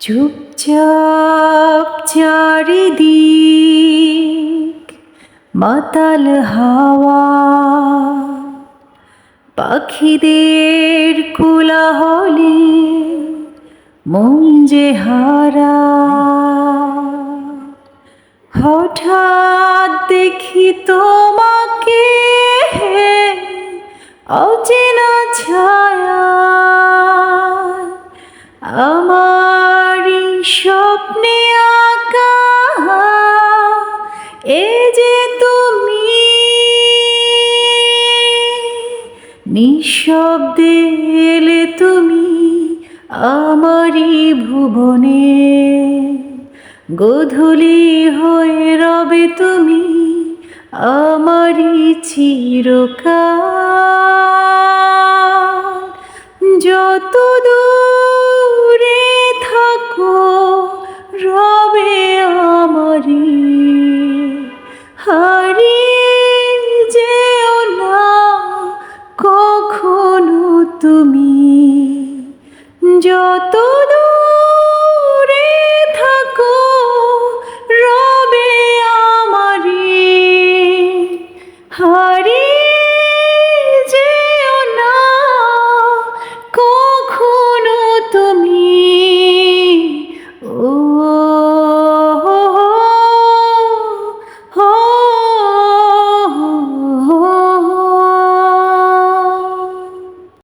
চুপচাপ চারিদিক মাতাল হাওয়া। পাখিদের কোলাহলে মন যে হারা। হঠাৎ দেখি তোমাকে অচেনা ছায়া। স্বপ্নে আঁকা, এ যে তুমি নিঃশব্দে এলে তুমি আমারই ভুবনে। গোধূলি হয়ে রবে তুমি আমারই চিরকাল। যত দূরে যত দূরে থাকো রবে আমারে হারি